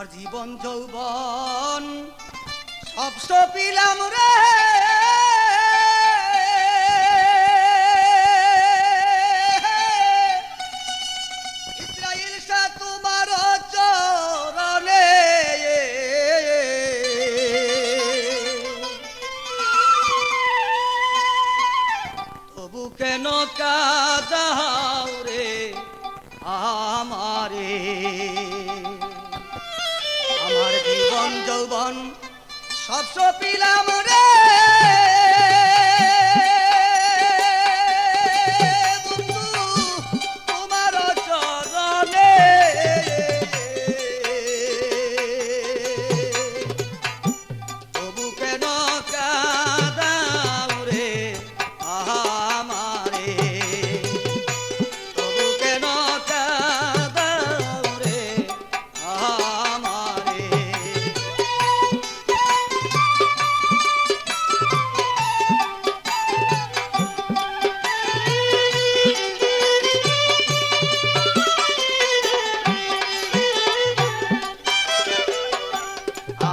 আমার জীবন যৌবন সব সপিলাম রে চরণে। তবু কেন রে আমারে? যৌবন সব সপিলাম রে।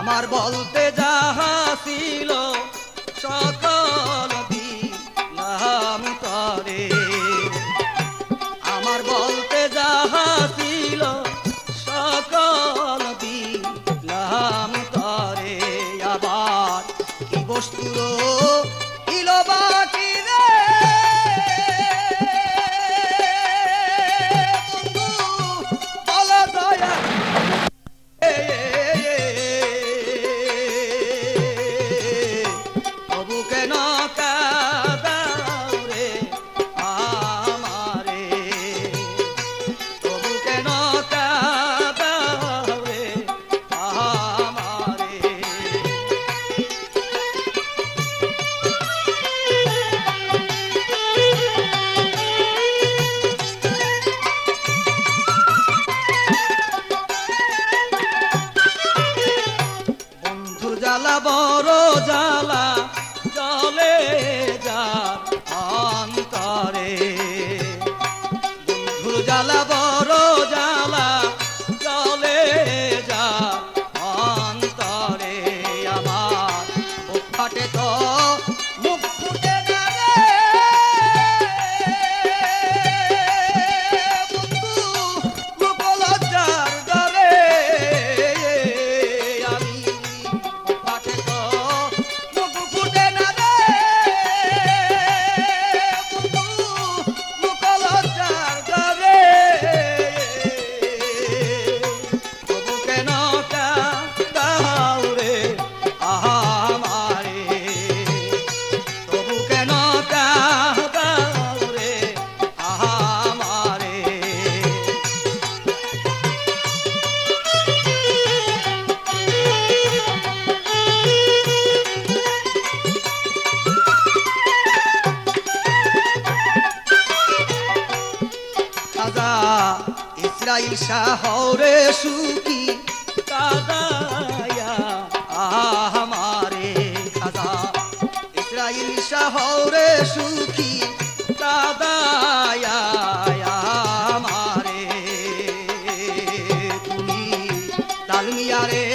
আমার বলতে যাহা ছিল, সকল দিলাম করে আমার বলতে যাহা ছিল, সকল দিলাম করে আবার কি বস্তুর বড় জ্বালা চলে যা অন্তরে। ইসরাইল হরে সুখী কাদায়া আমারে খাদা ইসরাইল শাহরে সুখী কাদায়া আমারে তুমি লালমিয়ারে